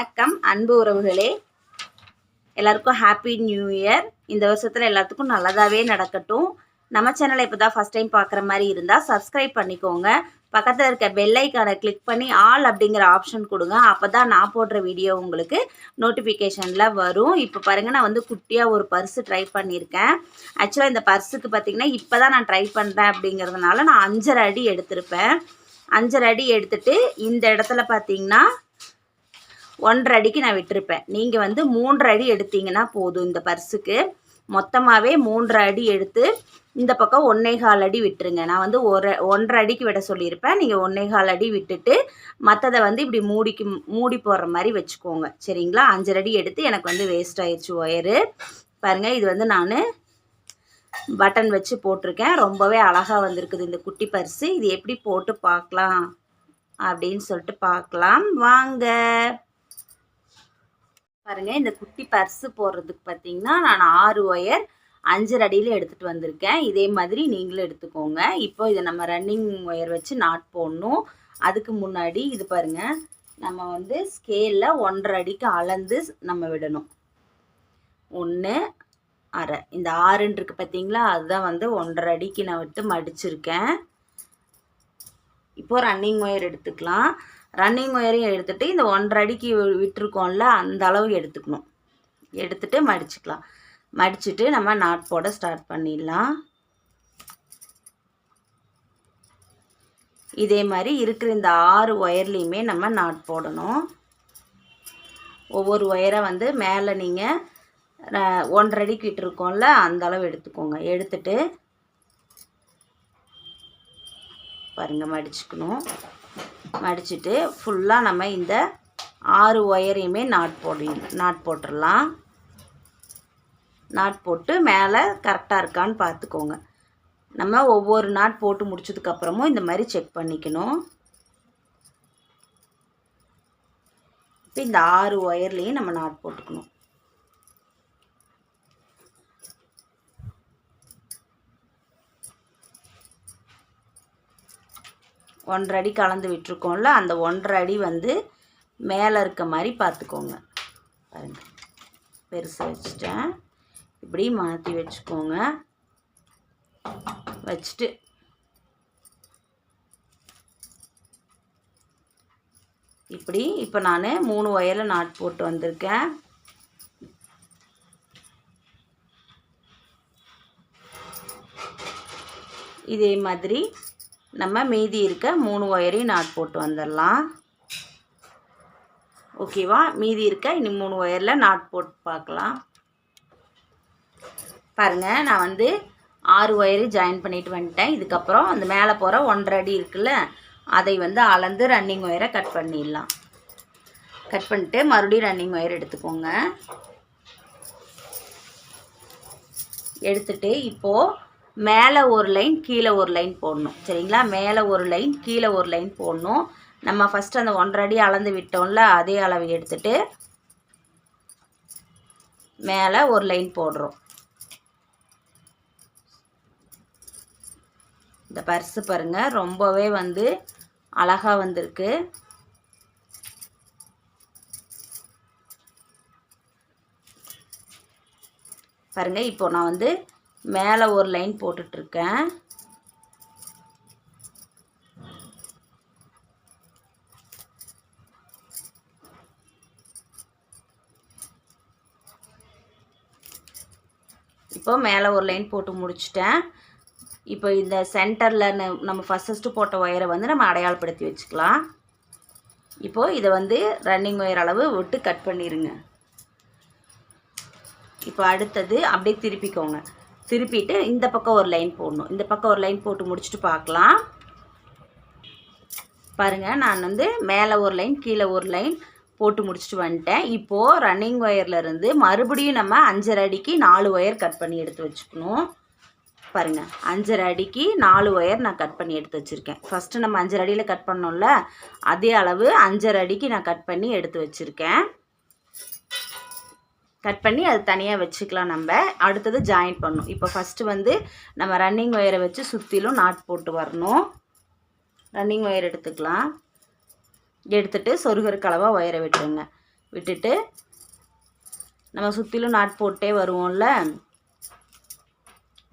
வணக்கம் அன்பு உறவுகளே. எல்லாருக்கும் ஹாப்பி நியூ இயர் இந்த வருஷத்தில் எல்லாத்துக்கும் நல்லதாகவே நடக்கட்டும். நம்ம சேனலை இப்போ தான் ஃபஸ்ட் டைம் பார்க்குற மாதிரி இருந்தால் சப்ஸ்கிரைப் பண்ணிக்கோங்க. பக்கத்தில் இருக்க பெல்லைக்கானை கிளிக் பண்ணி ஆல் அப்படிங்கிற ஆப்ஷன் கொடுங்க. அப்போ தான் நான் போடுற வீடியோ உங்களுக்கு நோட்டிஃபிகேஷனில் வரும். இப்போ பாருங்கள் நான் வந்து குட்டியாக ஒரு பர்ஸு ட்ரை பண்ணியிருக்கேன். ஆக்சுவலாக இந்த பர்ஸுக்கு பார்த்திங்கன்னா இப்போ தான் நான் ட்ரை பண்ணுறேன் அப்படிங்கிறதுனால நான் அஞ்சரை அடி எடுத்திருப்பேன். அஞ்சரை அடி எடுத்துட்டு இந்த இடத்துல பார்த்தீங்கன்னா ஒன்றரை அடிக்கு நான் விட்டுருப்பேன். நீங்கள் வந்து மூன்றரை அடி எடுத்தீங்கன்னா போதும் இந்த பர்ஸுக்கு. மொத்தமாகவே மூன்றரை அடி எடுத்து இந்த பக்கம் ஒன்றேகால் அடி விட்டுருங்க. நான் வந்து ஒரு ஒன்றரை அடிக்கு விட சொல்லியிருப்பேன். நீங்கள் ஒன்றேகால் அடி விட்டுட்டு மற்றதை வந்து இப்படி மூடிக்கு மூடி போடுற மாதிரி வச்சுக்கோங்க. சரிங்களா? அஞ்சரை அடி எடுத்து எனக்கு வந்து வேஸ்ட் ஆயிடுச்சு ஒயரு பாருங்கள் இது வந்து நான் பட்டன் வச்சு போட்டிருக்கேன். ரொம்பவே அழகாக வந்திருக்குது இந்த குட்டி பர்ஸு. இது எப்படி போட்டு பார்க்கலாம்? அப்படின்னு சொல்லிட்டு பார்க்கலாம். வாங்க. பாருங்கள் இந்த குட்டி பர்ஸு போடுறதுக்கு பார்த்தீங்கன்னா நான் ஆறு ஒயர் அஞ்சரை அடியில் எடுத்துகிட்டு வந்திருக்கேன். இதே மாதிரி நீங்களும் எடுத்துக்கோங்க. இப்போ இதை நம்ம ரன்னிங் ஒயர் வச்சு நாட் போடணும். அதுக்கு முன்னாடி இது பாருங்கள் நம்ம வந்து ஸ்கேலில் ஒன்றரை அடிக்கு அளந்து நம்ம விடணும். ஒன்று அரை. இந்த ஆறுன்னு இருக்கு பார்த்தீங்களா அதுதான் வந்து ஒன்றரை அடிக்கு நான் விட்டு மடிச்சிருக்கேன். இப்போ ரன்னிங் ஒயர் எடுத்துக்கலாம். ரன்னிங் ஒயரையும் எடுத்துகிட்டு இந்த ஒன்றரை அடிக்கு விட்டுருக்கோம்ல அந்த அளவு எடுத்துக்கணும். எடுத்துகிட்டு மடிச்சுக்கலாம். மடிச்சுட்டு நம்ம நாட் போட ஸ்டார்ட் பண்ணிடலாம். இதே மாதிரி இருக்கிற இந்த ஆறு ஒயர்லேயுமே நம்ம நாட் போடணும். ஒவ்வொரு ஒயரை வந்து மேலே நீங்கள் ஒன்றரை அடிக்கு விட்டுருக்கோம்ல அந்த அளவு எடுத்துக்கோங்க. எடுத்துட்டு பாருங்கள் மடிச்சுக்கணும். மடிச்சுட்டு ஃபுல்லாக நம்ம இந்த ஆறு ஒயரையுமே நாட் போடி நாட் போட்டுடலாம் நாட் போட்டு மேலே கரெக்டாக இருக்கான்னு பார்த்துக்கோங்க. நம்ம ஒவ்வொரு நாட் போட்டு முடிச்சதுக்கப்புறமும் இந்த மாதிரி செக் பண்ணிக்கணும். இப்போ இந்த ஆறு ஒயர்லேயும் நம்ம நாட் போட்டுக்கணும். ஒன்றரை அடி கலந்து விட்டுருக்கோம்ல அந்த ஒன்றரை அடி வந்து மேலே இருக்க மாதிரி பார்த்துக்கோங்க. பாருங்கள் பெருசாக வச்சுட்டேன். இப்படி மாற்றி வச்சுக்கோங்க. வச்சுட்டு இப்படி இப்போ நான் மூணு ஒயரில் நாட் போட்டு வந்திருக்கேன். இதே மாதிரி நம்ம மீதி இருக்க மூணு ஒயரையும் நாட் போட்டு வந்துடலாம். ஓகேவா? மீதி இருக்க இனி மூணு ஒயரில் நாட் போட்டு பார்க்கலாம். பாருங்கள் நான் வந்து ஆறு ஒயரு ஜாயின் பண்ணிட்டு வந்துட்டேன். இதுக்கப்புறம் அந்த மேலே போகிற ஒன்றரை அடி இருக்குல்ல அதை வந்து அளந்து ரன்னிங் ஒயரை கட் பண்ணிடலாம். கட் பண்ணிட்டு மறுபடியும் ரன்னிங் ஒயர் எடுத்துக்கோங்க. எடுத்துட்டு இப்போது மேலே ஒரு லைன் கீழே ஒரு லைன் போடணும். சரிங்களா? மேலே ஒரு லைன் கீழே ஒரு லைன் போடணும். நம்ம ஃபஸ்ட்டு அந்த ஒன்றரை அடி அளந்து விட்டோம்ல அதே அளவு எடுத்துட்டு மேலே ஒரு லைன் போடுறோம். இந்த பர்ஸு பாருங்கள் ரொம்பவே வந்து அழகாக வந்திருக்கு. பாருங்கள் இப்போ நான் வந்து மேலே ஒரு லைன் போட்டுட்ருக்கேன். இப்போ மேலே ஒரு லைன் போட்டு முடிச்சிட்டேன். இப்போ இந்த சென்டரில் நம்ம ஃபஸ்ட்டு போட்ட ஒயரை வந்து நம்ம அடையாளப்படுத்தி வச்சுக்கலாம். இப்போது இதை வந்து ரன்னிங் ஒயர் அளவு விட்டு கட் பண்ணிடுங்க இப்போ அடுத்தது அப்படியே திருப்பிக்கோங்க. திருப்பிட்டு இந்த பக்கம் ஒரு லைன் போடணும். இந்த பக்கம் ஒரு லைன் போட்டு முடிச்சுட்டு பார்க்கலாம். பாருங்கள் நான் வந்து மேலே ஒரு லைன் கீழே ஒரு லைன் போட்டு முடிச்சுட்டு வந்துட்டேன். இப்போது ரன்னிங் ஒயர்லேருந்து மறுபடியும் நம்ம அஞ்சரை அடிக்கு நாலு ஒயர் கட் பண்ணி எடுத்து வச்சுக்கணும். பாருங்கள் அஞ்சரை அடிக்கு நாலு ஒயர் நான் கட் பண்ணி எடுத்து வச்சுருக்கேன். ஃபஸ்ட்டு நம்ம அஞ்சரை அடியில் கட் பண்ணோம்ல அதே அளவு அஞ்சரை அடிக்கு நான் கட் பண்ணி எடுத்து வச்சுருக்கேன். கட் பண்ணி அது தனியாக வச்சுக்கலாம் நம்ம. அடுத்தது ஜாயின் பண்ணணும் இப்போ ஃபஸ்ட்டு வந்து நம்ம ரன்னிங் ஒயரை வச்சு சுற்றிலும் நாட் போட்டு வரணும். ரன்னிங் ஒயர் எடுத்துக்கலாம். எடுத்துட்டு சொருகிற கலவாக ஒயரை விட்டுருங்க. விட்டுட்டு நம்ம சுற்றிலும் நாட் போட்டே வருவோம்ல.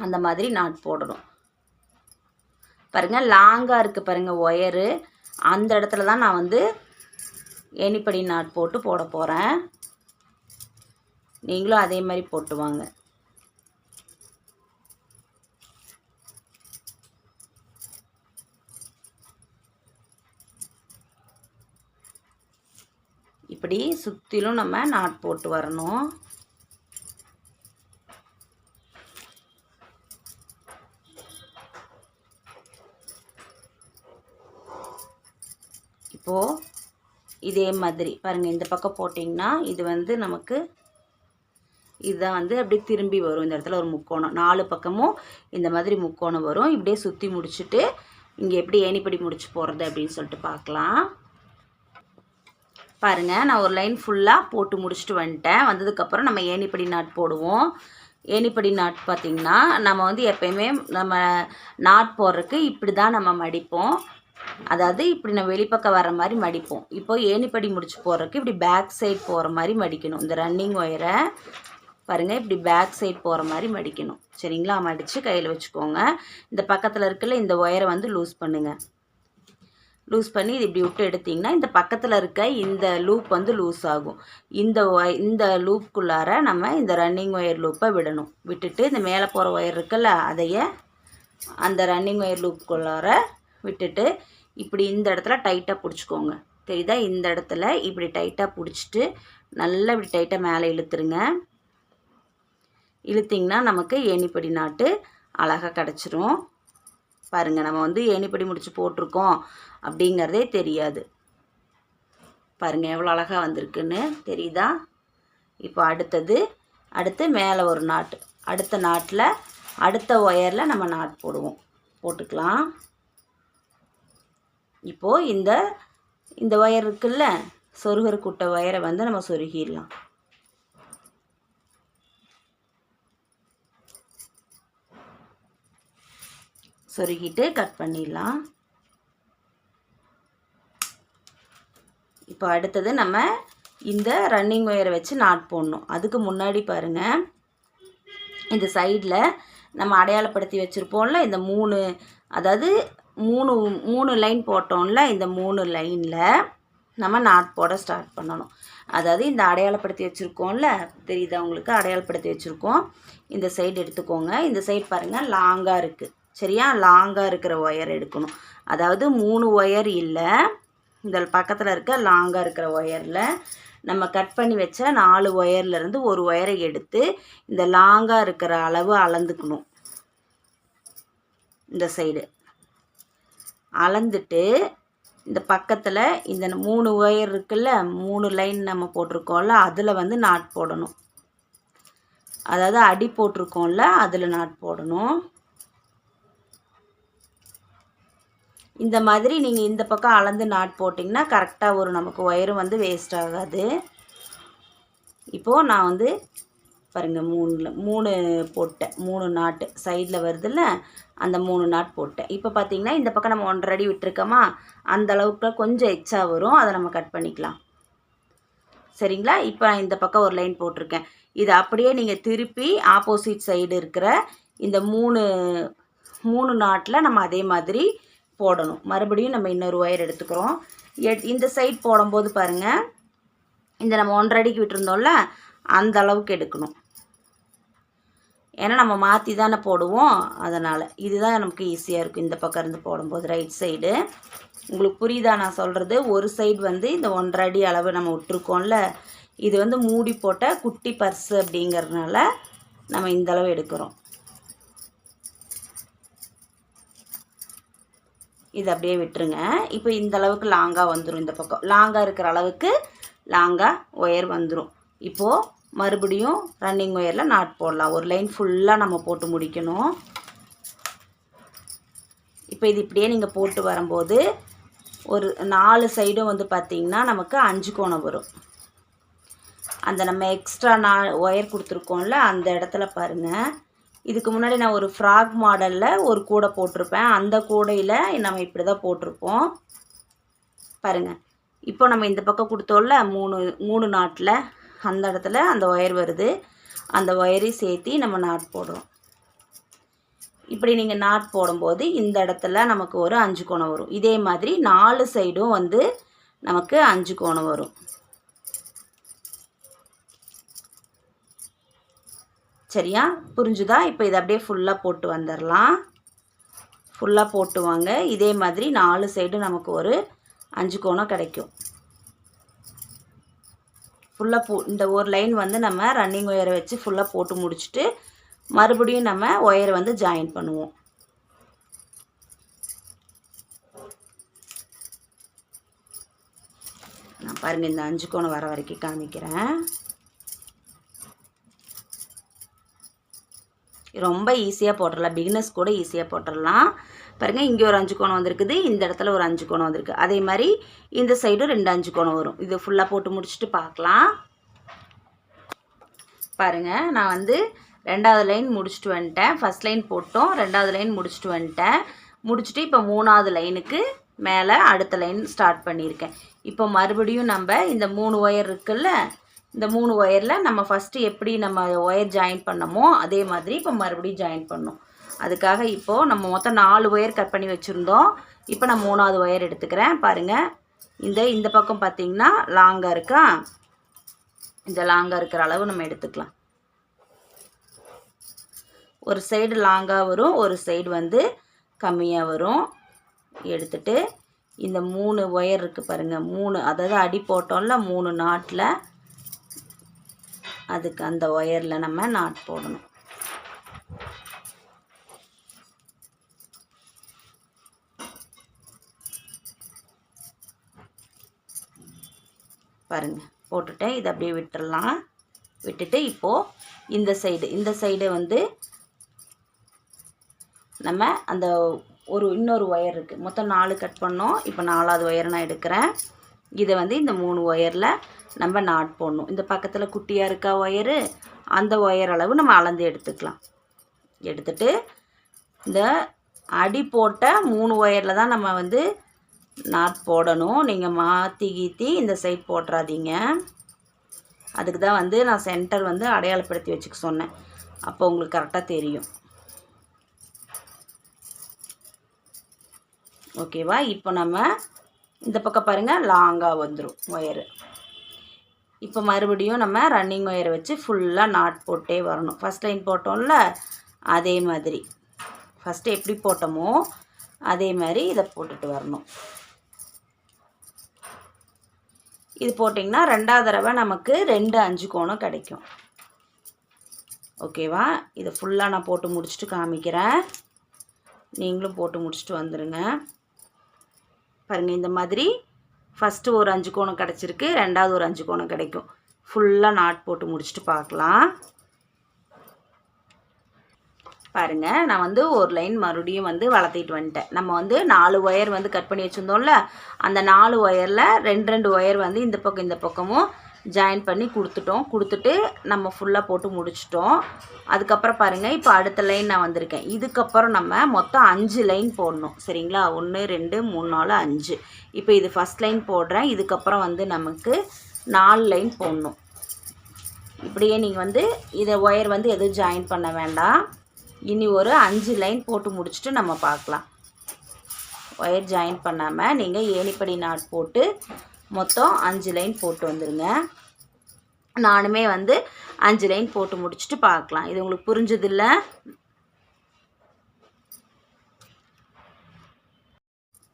அந்த மாதிரி நாட் போடணும். பாருங்கள் லாங்காக இருக்குது பாருங்கள் ஒயரு அந்த இடத்துல தான் நான் வந்து ஏணிப்படி நாட் போட்டு போட போகிறேன் நீங்களும் அதே மாதிரி போட்டு வாங்க. இப்படி சுற்றிலும் நம்ம நாட் போட்டு வரணும். இப்போது இதே மாதிரி பாருங்கள் இந்த பக்கம் போட்டிங்கன்னா இது வந்து நமக்கு இதுதான் வந்து அப்படியே திரும்பி வரும். இந்த இடத்துல ஒரு முக்கோணம். நாலு பக்கமும் இந்த மாதிரி முக்கோணம் வரும். இப்படியே சுற்றி முடிச்சுட்டு இங்கே எப்படி ஏணிப்படி முடிச்சு போடுறது அப்படின்னு சொல்லிட்டு பார்க்கலாம். பாருங்கள் நான் ஒரு லைன் ஃபுல்லாக போட்டு முடிச்சுட்டு வந்துட்டேன். வந்ததுக்கப்புறம் நம்ம ஏணிப்படி நாட் போடுவோம். ஏணிப்படி நாட் பார்த்திங்கன்னா நம்ம வந்து எப்பயுமே நம்ம நாட் போடுறதுக்கு இப்படி தான் நம்ம மடிப்போம். அதாவது இப்படி நம்ம வெளிப்பக்கம் வர மாதிரி மடிப்போம். இப்போ ஏணிப்படி முடிச்சு போடுறதுக்கு இப்படி பேக் சைட் போகிற மாதிரி மடிக்கணும். இந்த ரன்னிங் ஒயரை பாருங்கள் இப்படி பேக் சைட் போகிற மாதிரி மடிக்கணும். சரிங்களா? மடித்து கையில் வச்சுக்கோங்க. இந்த பக்கத்தில் இருக்குல்ல இந்த ஒயரை வந்து லூஸ் பண்ணுங்கள் லூஸ் பண்ணி இது இப்படி விட்டு எடுத்திங்கன்னா இந்த பக்கத்தில் இருக்க இந்த லூப் வந்து லூஸ் ஆகும். இந்த ஒய் இந்த லூப்புக்குள்ளார நம்ம இந்த ரன்னிங் ஒயர் லூப்பை விடணும். விட்டுட்டு இந்த மேலே போகிற ஒயர் இருக்குல்ல அதையே அந்த ரன்னிங் ஒயர் லூப்புக்குள்ளார விட்டுட்டு இப்படி இந்த இடத்துல டைட்டாக பிடிச்சிக்கோங்க. தெரியுதா? இந்த இடத்துல இப்படி டைட்டாக பிடிச்சிட்டு நல்லா இப்படி டைட்டாக மேலே இழுத்துருங்க. இழுத்திங்கன்னா நமக்கு ஏணிப்படி நாட்டு அழகாக கிடச்சிரும். பாருங்கள் நம்ம வந்து ஏணிப்படி முடித்து போட்டிருக்கோம் அப்படிங்கிறதே தெரியாது. பாருங்கள் எவ்வளோ அழகாக வந்திருக்குன்னு. தெரியுதா? இப்போ அடுத்தது அடுத்து மேலே ஒரு நாட்டு. அடுத்த நாட்டில் அடுத்த ஒயரில் நம்ம நாட் போடுவோம். போட்டுக்கலாம். இப்போது இந்த இந்த ஒயர் இருக்குல்ல சொருகர் குட்டை ஒயரை வந்து நம்ம சொருகிடலாம். சொருகிட்டு கட் பண்ணிடலாம். இப்போ அடுத்தது நம்ம இந்த ரன்னிங் ஒயரை வச்சு நாட் போடணும். அதுக்கு முன்னாடி பாருங்கள் இந்த சைடில் நம்ம அடையாளப்படுத்தி வச்சுருப்போம்ல இந்த மூணு அதாவது மூணு மூணு லைன் போட்டோம்ல இந்த மூணு லைனில் நம்ம நாட் போட ஸ்டார்ட் பண்ணணும். அதாவது இந்த அடையாளப்படுத்தி வச்சுருக்கோம்ல தெரியுதா உங்களுக்கு? அடையாளப்படுத்தி வச்சுருக்கோம். இந்த சைடு எடுத்துக்கோங்க. இந்த சைடு பாருங்கள் லாங்காக இருக்குது சரியா? லாங்காக இருக்கிற ஒயர் எடுக்கணும். அதாவது மூணு ஒயர் இல்லை. இந்த பக்கத்தில் இருக்க லாங்காக இருக்கிற ஒயரில் நம்ம கட் பண்ணி வச்ச நாலு ஒயர்லேருந்து ஒரு ஒயரை எடுத்து இந்த லாங்காக இருக்கிற அளவு அளந்துக்கணும். இந்த சைடு. அளந்துட்டு இந்த பக்கத்தில் இந்த மூணு ஒயர் இருக்குல்ல மூணு லைன் நம்ம போட்டிருக்கோம்ல அதில் வந்து நாட் போடணும். அதாவது அடி போட்டிருக்கோம்ல அதில் நாட் போடணும். இந்த மாதிரி நீங்கள் இந்த பக்கம் அளந்து நாட் போட்டிங்கன்னா கரெக்டாக ஒரு நமக்கு ஒயரும் வந்து வேஸ்ட் ஆகாது. இப்போது நான் வந்து பாருங்கள் மூணில் மூணு போட்டேன். மூணு நாட்டு சைடில் வருதுல்ல அந்த மூணு நாட் போட்டேன். இப்போ பார்த்தீங்கன்னா இந்த பக்கம் நம்ம ஒன்றரை அடி விட்டுருக்கோமா அந்த அளவுக்கு கொஞ்சம் எக்ஸ்ட்ரா வரும். அதை நம்ம கட் பண்ணிக்கலாம். சரிங்களா? இப்போ இந்த பக்கம் ஒரு லைன் போட்டிருக்கேன். இதை அப்படியே நீங்கள் திருப்பி ஆப்போசிட் சைடு இருக்கிற இந்த மூணு மூணு நாட்டில் நம்ம அதே மாதிரி போடணும். மறுபடியும் நம்ம இன்னொரு ஒயர் எடுத்துக்கிறோம். இந்த சைட் போடும்போது பாருங்கள் இந்த நம்ம ஒன்றரை அடிக்கு விட்டுருந்தோம்ல அந்த அளவுக்கு எடுக்கணும். ஏன்னா நம்ம மாற்றி தானே போடுவோம். அதனால் இதுதான் நமக்கு ஈஸியாக இருக்கும். இந்த பக்கம் இருந்து போடும்போது ரைட் சைடு உங்களுக்கு புரியுதா? நான் சொல்கிறது ஒரு சைடு வந்து இந்த ஒன்றரை அடி அளவு நம்ம விட்டுருக்கோம்ல இது வந்து மூடி போட்ட குட்டி பர்ஸு அப்படிங்கிறதுனால நம்ம இந்த அளவு எடுக்கிறோம். இது அப்படியே விட்டுருங்க. இப்போ இந்த அளவுக்கு லாங்காக வந்துடும் இந்த பக்கம். லாங்காக இருக்கிற அளவுக்கு லாங்காக ஒயர் வந்துடும் இப்போது மறுபடியும் ரன்னிங் ஒயரில் நாட் போடலாம். ஒரு லைன் ஃபுல்லாக நம்ம போட்டு முடிக்கணும். இப்போ இது இப்படியே நீங்கள் போட்டு வரும்போது ஒரு நாலு சைடும் வந்து பார்த்திங்கன்னா நமக்கு அஞ்சு கோணம் வரும். அந்த நம்ம எக்ஸ்ட்ரா நான் ஒயர் கொடுத்துருக்கோம்ல அந்த இடத்துல பாருங்கள் இதுக்கு முன்னாடி நான் ஒரு ஃப்ராக் மாடலில் ஒரு கூடை போட்டிருப்பேன். அந்த கூடையில் நம்ம இப்படி தான் போட்டிருப்போம். பாருங்கள் இப்போ நம்ம இந்த பக்கம் கொடுத்தோம்ல மூணு மூணு நாட்டில் அந்த இடத்துல அந்த ஒயர் வருது. அந்த ஒயரையும் சேர்த்து நம்ம நாட் போடுறோம். இப்படி நீங்கள் நாட் போடும்போது இந்த இடத்துல நமக்கு ஒரு அஞ்சு கோணம் வரும். இதே மாதிரி நாலு சைடும் வந்து நமக்கு அஞ்சு கோணம் வரும். சரியா? புரிஞ்சுதா? இப்போ இதை அப்படியே ஃபுல்லாக போட்டு வந்துடலாம் ஃபுல்லாக போட்டு வாங்க. இதே மாதிரி நாலு சைடு நமக்கு ஒரு அஞ்சு கோணம் கிடைக்கும். ஃபுல்லாக போ இந்த ஒரு லைன் வந்து நம்ம ரன்னிங் ஒயரை வச்சு ஃபுல்லாக போட்டு முடிச்சுட்டு மறுபடியும் நம்ம ஒயரை வந்து ஜாயின் பண்ணுவோம். நான் பாருங்கள் இந்த அஞ்சு கோணம் வர வரைக்கும் காமிக்கிறேன். ரொம்ப ஈஸியாக போட்டுடலாம் பிகினஸ் கூட ஈஸியாக போட்டுடலாம் பாருங்கள் இங்கே ஒரு அஞ்சு கோணம் வந்திருக்குது. இந்த இடத்துல ஒரு அஞ்சு கோணம் வந்திருக்கு. அதே மாதிரி இந்த சைடும் ரெண்டு அஞ்சு கோணம் வரும். இது ஃபுல்லாக போட்டு முடிச்சுட்டு பார்க்கலாம். பாருங்கள் நான் வந்து ரெண்டாவது லைன் முடிச்சுட்டு வந்துட்டேன். ஃபஸ்ட் லைன் போட்டோம். ரெண்டாவது லைன் முடிச்சுட்டு வந்துட்டேன். முடிச்சுட்டு இப்போ மூணாவது லைனுக்கு மேலே அடுத்த லைன் ஸ்டார்ட் பண்ணியிருக்கேன். இப்போ மறுபடியும் நம்ம இந்த மூணு ஒயர் இருக்குல்ல இந்த மூணு ஒயரில் நம்ம ஃபஸ்ட்டு எப்படி நம்ம ஒயர் ஜாயின் பண்ணமோ அதே மாதிரி இப்போ மறுபடியும் ஜாயின் பண்ணோம் அதுக்காக இப்போது நம்ம மொத்தம் நாலு ஒயர் கட் பண்ணி வச்சுருந்தோம். இப்போ நான் மூணாவது ஒயர் எடுத்துக்கிறேன். பாருங்கள் இந்த இந்த பக்கம் பார்த்திங்கன்னா லாங்காக இருக்கா? இந்த லாங்காக இருக்கிற அளவு நம்ம எடுத்துக்கலாம். ஒரு சைடு லாங்காக வரும் ஒரு சைடு வந்து கம்மியாக வரும். எடுத்துட்டு இந்த மூணு ஒயர் இருக்குது பாருங்கள் மூணு அதாவது அடி போட்டோம்ல மூணு நாட்டில் அதுக்கு அந்த ஒயரில் நம்ம நாட் போடணும். பாருங்க போட்டுட்டேன். இதை அப்படியே விட்டுறலாம். விட்டுட்டு இப்போது இந்த சைடு இந்த சைடு வந்து நம்ம அந்த ஒரு இன்னொரு ஒயர் இருக்குது மொத்தம் நாலு கட் பண்ணோம். இப்போ நாலாவது ஒயர் நான் எடுக்கிறேன். இதை வந்து இந்த மூணு ஒயரில் நம்ம நாட் போடணும். இந்த பக்கத்தில் குட்டியாக இருக்கா ஒயரு அந்த ஒயர் அளவு நம்ம அளந்து எடுத்துக்கலாம். எடுத்துட்டு இந்த அடி போட்ட மூணு ஒயரில் தான் நம்ம வந்து நாட் போடணும். நீங்கள் மாற்றி கீத்தி இந்த சைட் போட்டுறாதீங்க. அதுக்கு தான் வந்து நான் சென்டர் வந்து அடையாளப்படுத்தி வச்சுக்க சொன்னேன். அப்போ உங்களுக்கு கரெக்டாக தெரியும். ஓகேவா இப்போ நம்ம இந்த பக்கம் பாருங்கள் லாங்காக வந்துடும் ஒயரு. இப்போ மறுபடியும் நம்ம ரன்னிங் ஒயரை வச்சு ஃபுல்லாக நாட் போட்டே வரணும். ஃபஸ்ட் லைன் போட்டோம்ல அதே மாதிரி. ஃபஸ்ட்டு எப்படி போட்டோமோ அதே மாதிரி இதை போட்டுட்டு வரணும். இது போட்டிங்கன்னா ரெண்டாவது தடவை நமக்கு ரெண்டு அஞ்சு கோணம் கிடைக்கும். ஓகேவா இதை ஃபுல்லாக நான் போட்டு முடிச்சுட்டு காமிக்கிறேன். நீங்களும் போட்டு முடிச்சுட்டு வந்துடுங்க பாருங்கள் இந்த மாதிரி ஃபஸ்ட்டு ஒரு அஞ்சு கோணம் கிடச்சிருக்கு ரெண்டாவது ஒரு அஞ்சு கோணம் கிடைக்கும். ஃபுல்லாக நாட் போட்டு முடிச்சுட்டு பார்க்கலாம். பாருங்கள் நான் வந்து ஒரு லைன் மறுபடியும் வந்து வளர்த்திட்டு வந்துட்டேன். நம்ம வந்து நாலு ஒயர் வந்து கட் பண்ணி வச்சுருந்தோம்ல அந்த நாலு ஒயரில் ரெண்டு ரெண்டு ஒயர் வந்து இந்த பக்கம் இந்த பக்கமும் ஜாயின் பண்ணி கொடுத்துட்டோம். கொடுத்துட்டு நம்ம ஃபுல்லாக போட்டு முடிச்சிட்டோம். அதுக்கப்புறம் பாருங்கள் இப்போ அடுத்த லைன் நான் வந்திருக்கேன். இதுக்கப்புறம் நம்ம மொத்தம் அஞ்சு லைன் போடணும். சரிங்களா? ஒன்று ரெண்டு மூணு நாலு அஞ்சு. இப்போ இது ஃபஸ்ட் லைன் போடுறேன். இதுக்கப்புறம் வந்து நமக்கு நாலு லைன் போடணும். இப்படியே நீங்கள் வந்து இதை ஒயர் வந்து எதுவும் ஜாயின் பண்ண வேண்டாம். இனி ஒரு அஞ்சு லைன் போட்டு முடிச்சுட்டு நம்ம பார்க்கலாம். ஒயர் ஜாயின் பண்ணாமல் நீங்கள் ஏணிப்படி நாட் போட்டு மொத்தம் அஞ்சு லைன் போட்டு வந்துடுங்க நானுமே வந்து அஞ்சு லைன் போட்டு முடிச்சுட்டு பார்க்கலாம். இது உங்களுக்கு புரிஞ்சதில்ல?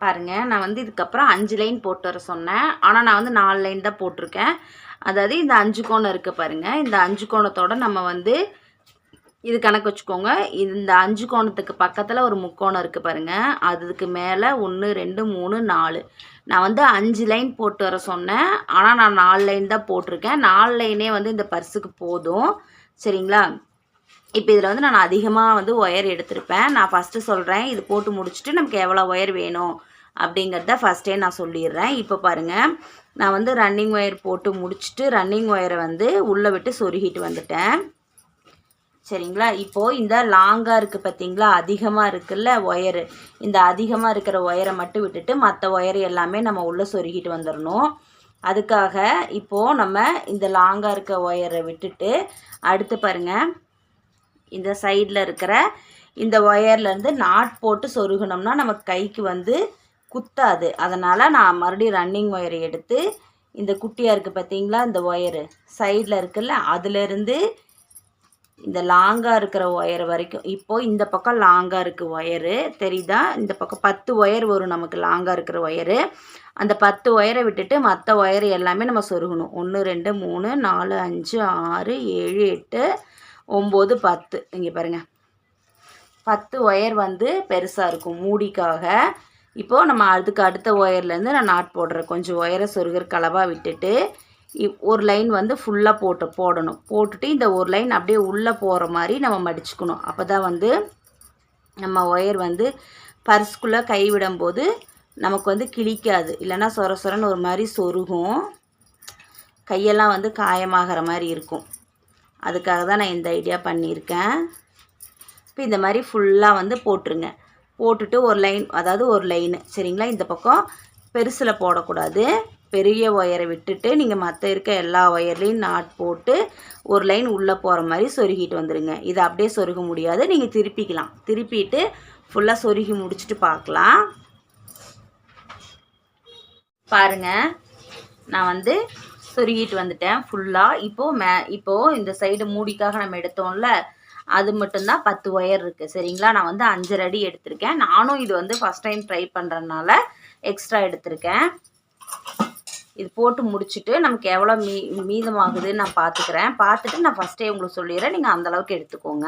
பாருங்கள் நான் வந்து இதுக்கப்புறம் அஞ்சு லைன் போட்டு வர சொன்னேன். ஆனால் நான் வந்து நாலு லைன் தான் போட்டிருக்கேன். அதாவது இந்த அஞ்சு கோணம் இருக்குது பாருங்கள் இந்த அஞ்சு கோணத்தோடு நம்ம வந்து இது கணக்கு வச்சுக்கோங்க. இந்த அஞ்சு கோணத்துக்கு பக்கத்தில் ஒரு முக்கோணம் இருக்குது பாருங்கள் அதுக்கு மேலே ஒன்று ரெண்டு மூணு நாலு. நான் வந்து அஞ்சு லைன் போட்டு வர சொன்னேன். ஆனால் நான் நாலு லைன் தான் போட்டிருக்கேன். நாலு லைனே வந்து இந்த பர்ஸுக்கு போதும். சரிங்களா? இப்போ இதில் வந்து நான் அதிகமாக வந்து ஒயர் எடுத்திருப்பேன். நான் ஃபஸ்ட்டு சொல்கிறேன் இது போட்டு முடிச்சுட்டு நமக்கு எவ்வளோ ஒயர் வேணும் அப்படிங்கிறத ஃபஸ்ட்டே நான் சொல்லிடுறேன். இப்போ பாருங்கள் நான் வந்து ரன்னிங் ஒயர் போட்டு முடிச்சுட்டு ரன்னிங் ஒயரை வந்து உள்ளே விட்டு சொருகிட்டு வந்துட்டேன். சரிங்களா? இப்போது இந்த லாங்காக இருக்குது பார்த்தீங்களா அதிகமாக இருக்குல்ல ஒயரு. இந்த அதிகமாக இருக்கிற ஒயரை மட்டும் விட்டுட்டு மற்ற ஒயர் எல்லாமே நம்ம உள்ளே சொருகிட்டு வந்துடணும் அதுக்காக இப்போது நம்ம இந்த லாங்காக இருக்க ஒயரை விட்டுட்டு அடுத்து பாருங்கள் இந்த சைடில் இருக்கிற இந்த ஒயர்லேருந்து நாட் போட்டு சொருகினோம்னா நம்ம கைக்கு வந்து குத்தாது. அதனால் நான் மறுபடியும் ரன்னிங் ஒயரை எடுத்து இந்த குட்டியாக இருக்குது பார்த்தீங்களா இந்த ஒயரு சைடில் இருக்குல்ல அதுலேருந்து இந்த லாங்காக இருக்கிற ஒயர் வரைக்கும். இப்போது இந்த பக்கம் லாங்காக இருக்குது ஒயரு தெரியுதா? இந்த பக்கம் பத்து ஒயர் வரும் நமக்கு லாங்காக இருக்கிற ஒயரு அந்த பத்து ஒயரை விட்டுட்டு மற்ற ஒயர் எல்லாமே நம்ம சொருகணும். ஒன்று ரெண்டு மூணு நாலு அஞ்சு ஆறு ஏழு எட்டு ஒம்பது பத்து. இங்கே பாருங்கள் பத்து ஒயர் வந்து பெருசாக இருக்கும் மூடிக்காக. இப்போது நம்ம அதுக்கு அடுத்த ஒயர்லேருந்து நான் நாட் போடுறேன். கொஞ்சம் ஒயரை சொருகிற கலவாக விட்டுட்டு ஒரு லைன் வந்து ஃபுல்லாக போட்டு போடணும். போட்டுட்டு இந்த ஒரு லைன் அப்படியே உள்ளே போகிற மாதிரி நம்ம மடிச்சுக்கணும். அப்போ தான் வந்து நம்ம ஒயர் வந்து பர்ஸ்குள்ளே கைவிடும்போது நமக்கு வந்து கிழிக்காது. இல்லைன்னா சொர சொரன்னு ஒரு மாதிரி சொருகும். கையெல்லாம் வந்து காயமாகிற மாதிரி இருக்கும். அதுக்காக தான் நான் இந்த ஐடியா பண்ணியிருக்கேன். இப்போ இந்த மாதிரி ஃபுல்லாக வந்து போட்டுருங்க. போட்டுட்டு ஒரு லைன் அதாவது ஒரு லைனு சரிங்களா? இந்த பக்கம் பெருசில் போடக்கூடாது. பெரிய ஒயரை விட்டுட்டு நீங்கள் மற்ற இருக்க எல்லா ஒயர்லேயும் நாட் போட்டு ஒரு லைன் உள்ளே போகிற மாதிரி சொருகிட்டு வந்துடுங்க இதை அப்படியே சொருக முடியாது. நீங்கள் திருப்பிக்கலாம். திருப்பிட்டு ஃபுல்லாக சொருகி முடிச்சுட்டு பார்க்கலாம். பாருங்கள் நான் வந்து சொருகிட்டு வந்துட்டேன். ஃபுல்லாக இப்போது மே இப்போது இந்த சைடு மூடிக்காக நம்ம எடுத்தோம்ல அது மட்டும்தான் பத்து ஒயர் இருக்குது சரிங்களா? நான் வந்து அஞ்சரை அடி எடுத்திருக்கேன். நானும் இது வந்து ஃபஸ்ட் டைம் ட்ரை பண்ணுறதுனால எக்ஸ்ட்ரா எடுத்திருக்கேன். இது போட்டு முடிச்சுட்டு நமக்கு எவ்வளோ மீ மீதமாகுதுன்னு நான் பார்த்துக்கிறேன் பார்த்துட்டு நான் ஃபஸ்ட்டே உங்களுக்கு சொல்லிடுறேன். நீங்கள் அந்தளவுக்கு எடுத்துக்கோங்க.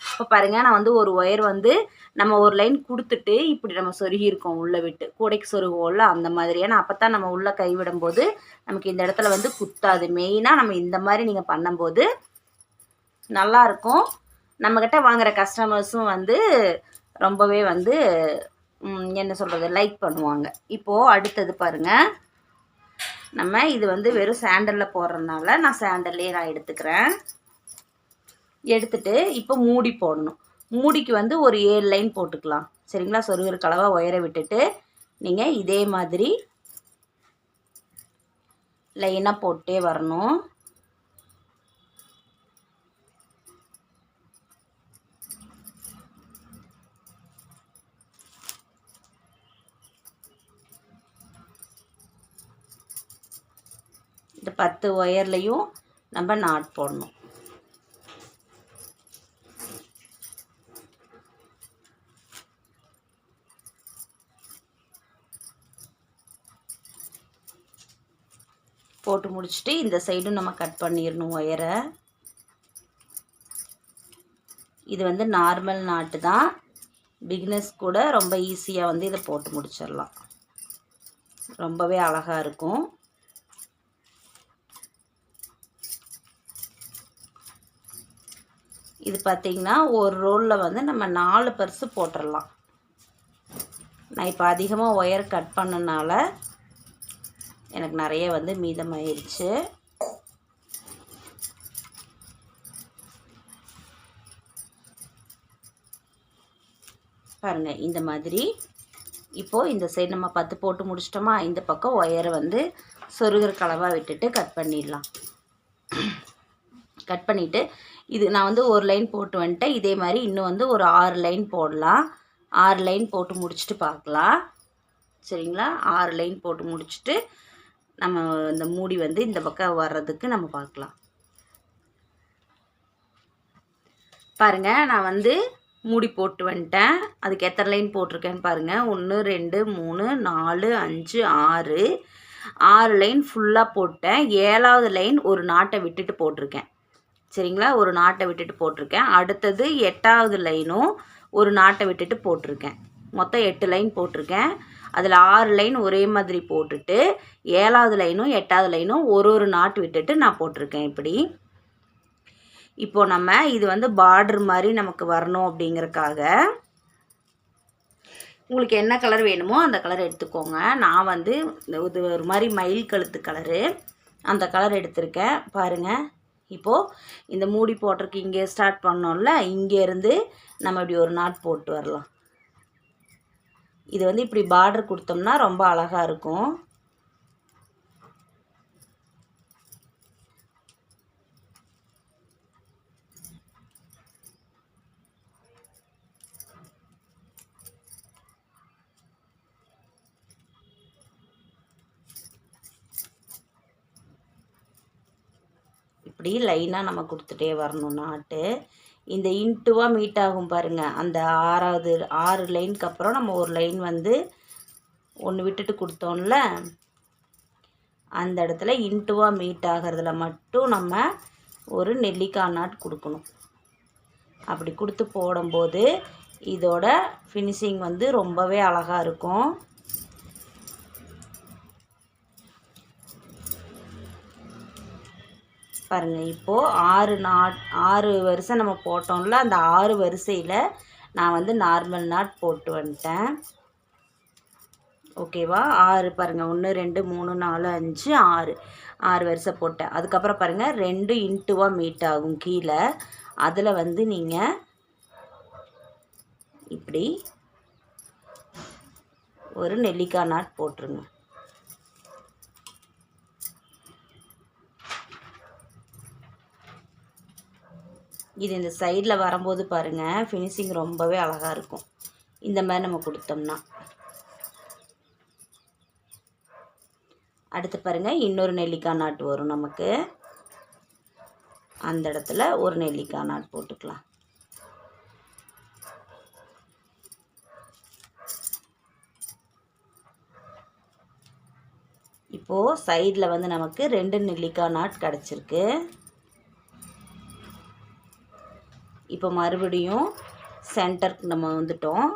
இப்போ பாருங்கள் நான் வந்து ஒரு ஒயர் வந்து நம்ம ஒரு லைன் கொடுத்துட்டு இப்படி நம்ம சொருகியிருக்கோம் உள்ளே விட்டு. கூடைக்கு சொருகுவோம்ல அந்த மாதிரி ஏன்னா அப்போ தான் நம்ம உள்ளே கைவிடும்போது நமக்கு இந்த இடத்துல வந்து குத்தாது. மெயினாக நம்ம இந்த மாதிரி நீங்கள் பண்ணும்போது நல்லாயிருக்கும் நம்மக்கிட்ட வாங்குகிற கஸ்டமர்ஸும் வந்து ரொம்பவே வந்து என்ன சொல்கிறது லைக் பண்ணுவாங்க. இப்போது அடுத்தது பாருங்கள் நம்ம இது வந்து வெறும் சாண்டலில் போடுறதுனால நான் சாண்டல்லே நான் எடுத்துக்கிறேன். எடுத்துட்டு இப்போ மூடி போடணும். மூடிக்கு வந்து ஒரு ஏழு லைன் போட்டுக்கலாம். சரிங்களா? சொருகிற கலவாக ஒயரை விட்டுட்டு நீங்கள் இதே மாதிரி லைனாக போட்டே வரணும். இந்த பத்து ஒயர்லேயும் நம்ம நாட் போடணும். போட்டு முடிச்சுட்டு இந்த சைடும் நம்ம கட் பண்ணிடணும் ஒயரை. இது வந்து நார்மல் நாட்டு தான். பிக்னஸ் கூட ரொம்ப ஈஸியாக வந்து இதை போட்டு முடிச்சிடலாம். ரொம்பவே அழகாக இருக்கும். இது பார்த்திங்கன்னா ஒரு ரோலில் வந்து நம்ம நாலு பர்ஸு போட்டுடலாம் நான் இப்போ அதிகமாக ஒயர் கட் பண்ணனால எனக்கு நிறைய வந்து மீதமாயிருச்சு. பாருங்கள் இந்த மாதிரி. இப்போது இந்த சைடு நம்ம பத்து போட்டு முடிச்சிட்டோமா இந்த பக்கம் ஒயரை வந்து சொருகிற கலவாக விட்டுட்டு கட் பண்ணிடலாம். கட் பண்ணிவிட்டு இது நான் வந்து ஒரு லைன் போட்டு வந்துட்டேன். இதே மாதிரி இன்னும் வந்து ஒரு ஆறு லைன் போடலாம். ஆறு லைன் போட்டு முடிச்சுட்டு பார்க்கலாம். சரிங்களா? ஆறு லைன் போட்டு முடிச்சுட்டு நம்ம இந்த மூடி வந்து இந்த பக்கம் வர்றதுக்கு நம்ம பார்க்கலாம். பாருங்கள் நான் வந்து மூடி போட்டு வந்துட்டேன். அதுக்கு எத்தனை லைன் போட்டிருக்கேன்னு பாருங்கள் ஒன்று ரெண்டு மூணு நாலு அஞ்சு ஆறு. ஆறு லைன் ஃபுல்லாக போட்டேன். ஏழாவது லைன் ஒரு நாட்டை விட்டுட்டு போட்டிருக்கேன். சரிங்களா? ஒரு நாட்டை விட்டுட்டு போட்டிருக்கேன். அடுத்தது எட்டாவது லைனும் ஒரு நாட்டை விட்டுட்டு போட்டிருக்கேன். மொத்தம் எட்டு லைன் போட்டிருக்கேன். அதில் ஆறு லைன் ஒரே மாதிரி போட்டுட்டு ஏழாவது லைனும் எட்டாவது லைனும் ஒரு ஒரு நாட்டு விட்டுட்டு நான் போட்டிருக்கேன் இப்படி. இப்போது நம்ம இது வந்து பார்டர் மாதிரி நமக்கு வரணும் அப்படிங்கிறக்காக உங்களுக்கு என்ன கலர் வேணுமோ அந்த கலர் எடுத்துக்கோங்க. நான் வந்து இது ஒரு மாதிரி மயில் கழுத்து கலரு அந்த கலர் எடுத்திருக்கேன். பாருங்கள் இப்போது இந்த மூடி போட்டிருக்கு இங்கே ஸ்டார்ட் பண்ணோம்ல இங்கேருந்து நம்ம இப்படி ஒரு நாட் போட்டு வரலாம். இது வந்து இப்படி பார்டர் கொடுத்தோம்னா ரொம்ப அழகாக இருக்கும். இப்படி லைனாக நம்ம கொடுத்துட்டே வரணும் நாட்டு. இந்த இன்ட்டுவாக மீட் ஆகும் பாருங்கள் அந்த ஆறாவது ஆறு லைனுக்கு அப்புறம் நம்ம ஒரு லைன் வந்து ஒன்று விட்டுட்டு கொடுத்தோம்ல? அந்த இடத்துல இன்ட்டுவாக மீட் ஆகிறதுல மட்டும் நம்ம ஒரு நெல்லிக்காய் நாட் கொடுக்கணும். அப்படி கொடுத்து போடும்போது இதோட ஃபினிஷிங் வந்து ரொம்பவே அழகாக இருக்கும். பாருங்கள் இப்போது ஆறு நாட் ஆறு வரிசை நம்ம போட்டோம்ல அந்த ஆறு வரிசையில் நான் வந்து நார்மல் நாட் போட்டு வந்துட்டேன். ஓகேவா ஆறு பாருங்கள் ஒன்று ரெண்டு மூணு நாலு அஞ்சு ஆறு. ஆறு வரிசை போட்டேன். அதுக்கப்புறம் பாருங்கள் ரெண்டு இன்ட்டுவாக மீட் ஆகும் கீழே. அதில் வந்து நீங்கள் இப்படி ஒரு நெல்லிக்காய் நாட் போட்டுருங்க. இது இந்த சைடில் வரும்போது பாருங்கள் ஃபினிஷிங் ரொம்பவே அழகாக இருக்கும். இந்த மாதிரி நம்ம கொடுத்தோம்னா. அடுத்து பாருங்கள் இன்னொரு நெல்லிக்காய் நாட்டு வரும் நமக்கு. அந்த இடத்துல ஒரு நெல்லிக்காய் நாட் போட்டுக்கலாம். இப்போது சைடில் வந்து நமக்கு ரெண்டு நெல்லிக்காய் நாட் கிடச்சிருக்கு. இப்போ மறுபடியும் சென்டருக்கு நம்ம வந்துட்டோம்.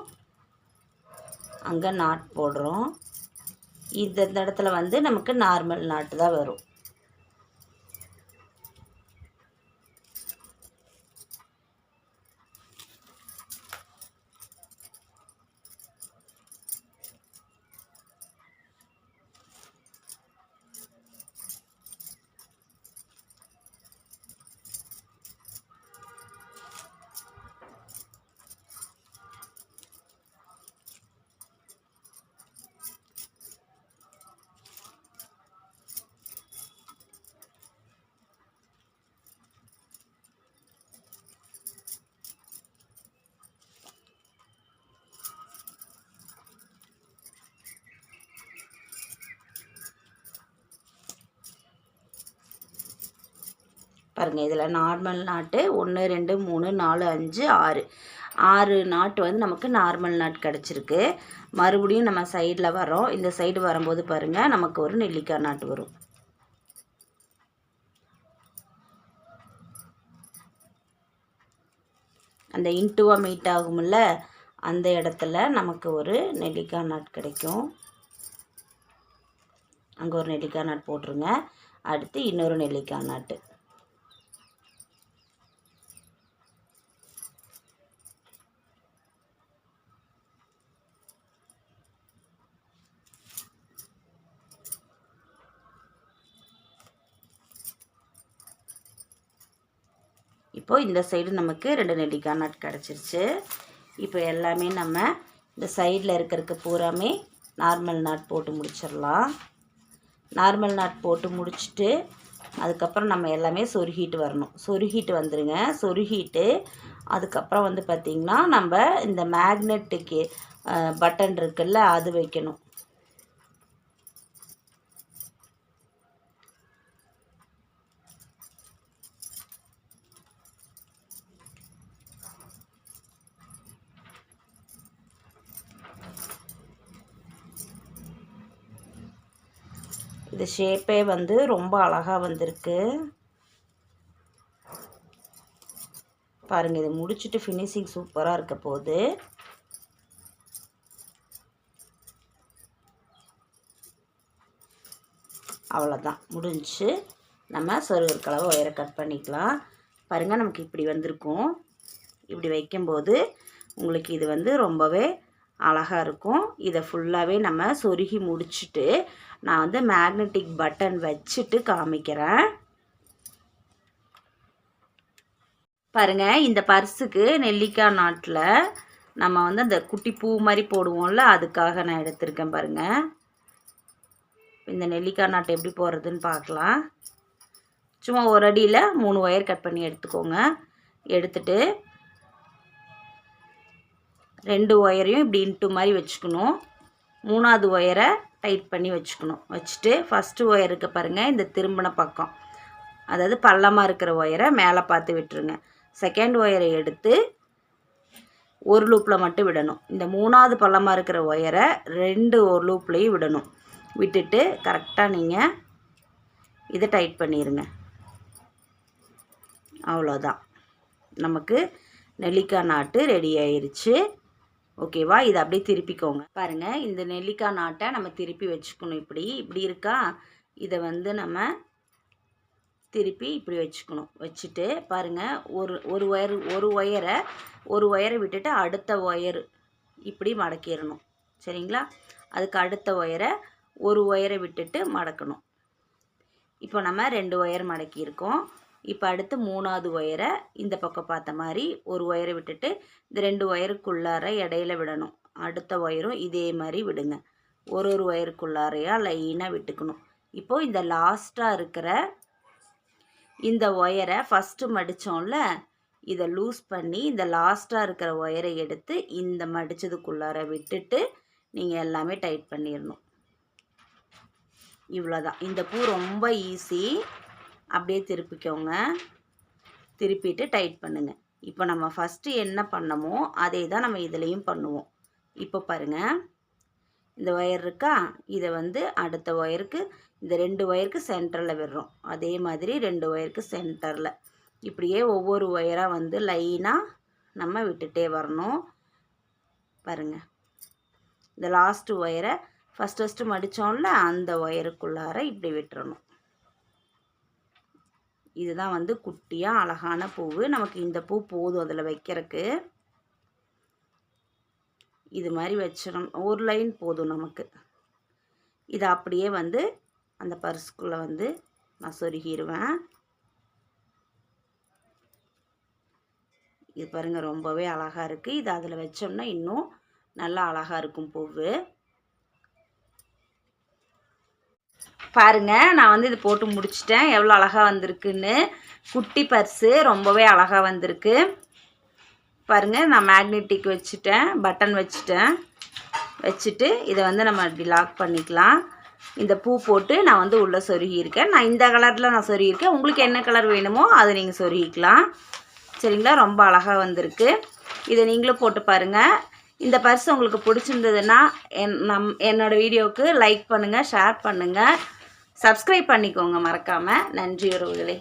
அங்கே நாட் போடுறோம். இந்த இந்த இடத்துல வந்து நமக்கு நார்மல் நாட்டு தான் வரும். பாருங்கள் இதில் நார்மல் நாட்டு ஒன்று ரெண்டு மூணு நாலு அஞ்சு ஆறு. ஆறு நாட்டு வந்து நமக்கு நார்மல் நாட் கிடச்சிருக்கு. மறுபடியும் நம்ம சைடில் வரோம் இந்த சைடு வரும்போது பாருங்கள் நமக்கு ஒரு நெல்லிக்காய் நாட்டு வரும். அந்த இன்ட்டுவாக மீட் ஆகும்ல அந்த இடத்துல நமக்கு ஒரு நெல்லிக்காய் நாட் கிடைக்கும். அங்கே ஒரு நெல்லிக்காய் நாட் போட்டுருங்க. அடுத்து இன்னொரு நெல்லிக்காய் நாட்டு. இப்போது இந்த சைடு நமக்கு ரெண்டு நெல்லிக்காய் நாட் கிடச்சிருச்சு. இப்போ எல்லாமே நம்ம இந்த சைடில் இருக்கிறதுக்கு பூராமே நார்மல் நாட் போட்டு முடிச்சிடலாம். நார்மல் நாட் போட்டு முடிச்சுட்டு அதுக்கப்புறம் நம்ம எல்லாமே சொருகிட்டு வரணும். சொருகிட்டு வந்துடுங்க சொருகிட்டு அதுக்கப்புறம் வந்து பார்த்திங்கன்னா நம்ம இந்த மேக்னெட்டுக்கு பட்டன் இருக்குல்ல அது வைக்கணும். இந்த ஷேப்பே வந்து ரொம்ப அழகாக வந்திருக்கு. பாருங்கள் இது முடிச்சுட்டு ஃபினிஷிங் சூப்பராக இருக்க போகுது. அவ்வளோதான் முடிஞ்சு. நம்ம சொருகர் கலவை ஒயரை கட் பண்ணிக்கலாம். பாருங்கள் நமக்கு இப்படி வந்திருக்கும். இப்படி வைக்கும்போது உங்களுக்கு இது வந்து ரொம்பவே அழகாக இருக்கும். இதை ஃபுல்லாகவே நம்ம சொருகி முடிச்சுட்டு நான் வந்து மேக்னெட்டிக் பட்டன் வச்சுட்டு காமிக்கிறேன். பாருங்க இந்த பர்ஸுக்கு நெல்லிக்காய் நாட்டில் நம்ம வந்து அந்த குட்டி பூ மாதிரி போடுவோம்ல அதுக்காக நான் எடுத்திருக்கேன் பாருங்கள் இந்த நெல்லிக்காய் நாட்டு எப்படி போடுறதுன்னு பார்க்கலாம். சும்மா ஒரு அடியில் மூணு ஒயர் கட் பண்ணி எடுத்துக்கோங்க. எடுத்துட்டு ரெண்டு ஒயரையும் இப்படி இன்ட்டு மாதிரி வச்சுக்கணும். மூணாவது ஒயரை டைட் பண்ணி வச்சுக்கணும். வச்சுட்டு ஃபஸ்ட்டு ஒயருக்கு பாருங்கள் இந்த திரும்பின பக்கம். அதாவது பள்ளமாக இருக்கிற ஒயரை மேலே பார்த்து விட்டுருங்க. செகண்ட் ஒயரை எடுத்து ஒரு லூப்பில் மட்டும் விடணும். இந்த மூணாவது பள்ளமாக இருக்கிற ஒயரை ரெண்டு ஒரு லூப்லேயும் விடணும். விட்டுட்டு கரெக்டாக நீங்கள் இதை டைட் பண்ணிடுங்க அவ்வளோதான் நமக்கு நெல்லிக்காய் நாட்டு ரெடி ஆயிடுச்சு ஓகேவா? இதை அப்படியே திருப்பிக்கோங்க. பாருங்கள் இந்த நெல்லிக்காய் நாட்டை நம்ம திருப்பி வச்சுக்கணும். இப்படி இப்படி இருக்கா? இதை வந்து நம்ம திருப்பி இப்படி வச்சுக்கணும். வச்சுட்டு பாருங்கள் ஒரு ஒரு ஒயர் ஒரு ஒயரை ஒரு ஒயரை விட்டுட்டு அடுத்த ஒயர் இப்படி மடக்கிடணும். சரிங்களா? அதுக்கு அடுத்த ஒயரை ஒரு ஒயரை விட்டுட்டு மடக்கணும். இப்போ நம்ம ரெண்டு ஒயர் மடக்கியிருக்கோம். இப்போ அடுத்து மூணாவது ஒயரை இந்த பக்கம் பார்த்த மாதிரி ஒரு ஒயரை விட்டுட்டு இந்த ரெண்டு ஒயருக்குள்ளார இடையில விடணும். அடுத்த ஒயரும் இதே மாதிரி விடுங்க. ஒரு ஒரு ஒயருக்குள்ளாரையா லைனாக விட்டுக்கணும். இப்போது இந்த லாஸ்ட்டாக இருக்கிற இந்த ஒயரை ஃபஸ்ட்டு மடித்தோம்ல இதை லூஸ் பண்ணி இந்த லாஸ்ட்டாக இருக்கிற ஒயரை எடுத்து இந்த மடித்ததுக்குள்ளார விட்டுட்டு நீங்கள் எல்லாமே டைட் பண்ணிடணும் இவ்வளோதான் இந்த பூ ரொம்ப ஈஸி. அப்படியே திருப்பிக்கோங்க. திருப்பிட்டு டைட் பண்ணுங்கள் இப்போ நம்ம ஃபஸ்ட்டு என்ன பண்ணமோ அதே தான் நம்ம இதுலேயும் பண்ணுவோம். இப்போ பாருங்கள் இந்த ஒயர் இருக்கா? இதை வந்து அடுத்த ஒயருக்கு இந்த ரெண்டு ஒயருக்கு சென்டரில் விடுறோம். அதே மாதிரி ரெண்டு ஒயருக்கு சென்டரில் இப்படியே ஒவ்வொரு ஒயராக வந்து லைனாக நம்ம விட்டுட்டே வரணும். பாருங்கள் இந்த லாஸ்ட்டு ஒயரை ஃபஸ்ட் ஃபஸ்ட்டு மடித்தோம்ல அந்த ஒயருக்குள்ளார இப்படி விட்டுறணும். இதுதான் வந்து குட்டியாக அழகான பூவு. நமக்கு இந்த பூ போதும் அதில் வைக்கிறதுக்கு. இது மாதிரி வச்சிடும் ஒரு லைன் போதும் நமக்கு. இதை அப்படியே வந்து அந்த பர்ஸுக்குள்ளே வந்து நான் சொருகிடுவேன் இது பாருங்கள் ரொம்பவே அழகாக இருக்குது இது அதில் வச்சோம்னா இன்னும் நல்லா அழகாக இருக்கும் பூவு. பாருங்கள் நான் வந்து இது போட்டு முடிச்சிட்டேன். எவ்வளோ அழகாக வந்திருக்குன்னு. குட்டி பர்ஸு ரொம்பவே அழகாக வந்திருக்கு. பாருங்கள் நான் மேக்னெட்டிக் வச்சுட்டேன் பட்டன் வச்சுட்டேன். வச்சுட்டு இதை வந்து நம்ம இப்படி லாக் பண்ணிக்கலாம். இந்த பூ போட்டு நான் வந்து உள்ளே சொருகியிருக்கேன். நான் இந்த கலரில் நான் சொருகியிருக்கேன். உங்களுக்கு என்ன கலர் வேணுமோ அதை நீங்கள் சொருகிக்கலாம். சரிங்களா? ரொம்ப அழகாக வந்திருக்கு. இதை நீங்களும் போட்டு பாருங்கள் இந்த பர்ஸ் உங்களுக்கு பிடிச்சிருந்ததுன்னா என் நம் என்னோடய வீடியோவுக்கு லைக் பண்ணுங்கள் ஷேர் பண்ணுங்கள் சப்ஸ்கிரைப் பண்ணிக்கோங்க மறக்காமல் நன்றி உறவுகளே.